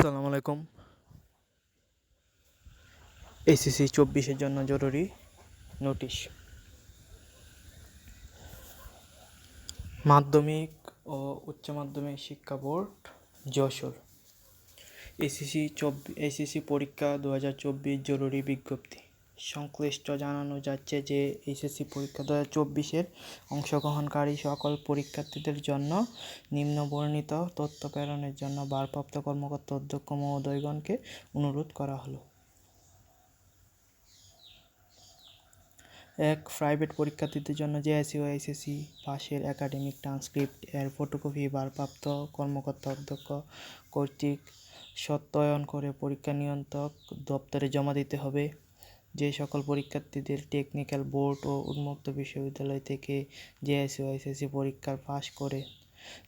আসসালামু আলাইকুম। এসিসি চব্বিশের জন্য জরুরি নোটিশ। মাধ্যমিক ও উচ্চ মাধ্যমিক শিক্ষা বোর্ড, যশোর। এসিসি চব্বিশ এসিসি পরীক্ষা দু হাজার চব্বিশ জরুরি বিজ্ঞপ্তি। সংশ্লিষ্ট জানানো যাচ্ছে যে এসএসসি পরীক্ষা দু হাজার চব্বিশের অংশগ্রহণকারী সকল পরীক্ষার্থীদের জন্য নিম্নবর্ণিত তথ্য প্রেরণের জন্য ভারপ্রাপ্ত কর্মকর্তা অধ্যক্ষ মহোদয়গণকে অনুরোধ করা হলো। এক প্রাইভেট পরীক্ষার্থীদের জন্য যে জেএসসি ও এসএসসি পাশের একাডেমিক ট্রান্সক্রিপ্ট এর ফটোকপি ভারপ্রাপ্ত কর্মকর্তা অধ্যক্ষ কর্তৃক সত্যায়ন করে পরীক্ষা নিয়ন্ত্রক দপ্তরে জমা দিতে হবে। যে সকল পরীক্ষার্থীদের টেকনিক্যাল বোর্ড ও উন্মুক্ত বিশ্ববিদ্যালয় থেকে জেএসসি ও এসএসসি পরীক্ষার পাস করে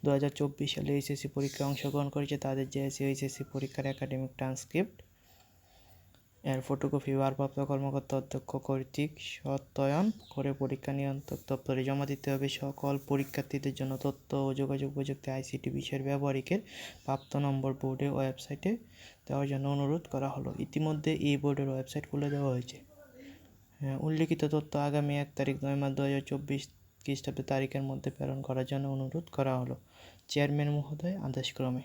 দু হাজার চব্বিশ সালে এইচএসসি পরীক্ষায় অংশগ্রহণ করেছে, তাদের জেএসসি ও এইচএসসি পরীক্ষার একাডেমিক ট্রান্সক্রিপ্ট এর ফটোকপি ভারপ্রাপ্ত কর্মকর্তা অধ্যক্ষ কর্তৃক সত্যায়ন করে পরীক্ষা নিয়ন্ত্রক দপ্তরে জমা দিতে হবে। সকল পরীক্ষার্থীদের জন্য তথ্য ও যোগাযোগ প্রযুক্তি আইসিটি বিষয়ের ব্যবহারিকের প্রাপ্ত নম্বর বোর্ডে ওয়েবসাইটে দেওয়ার জন্য অনুরোধ করা হলো। ইতিমধ্যে এই বোর্ডের ওয়েবসাইট খুলে দেওয়া হয়েছে। হ্যাঁ, উল্লিখিত তথ্য আগামী এক তারিখ নয় মাস দু হাজার চব্বিশ খ্রিস্টাব্দ তারিখের মধ্যে প্রেরণ করার জন্য অনুরোধ করা হলো। চেয়ারম্যান মহোদয় আদেশক্রমে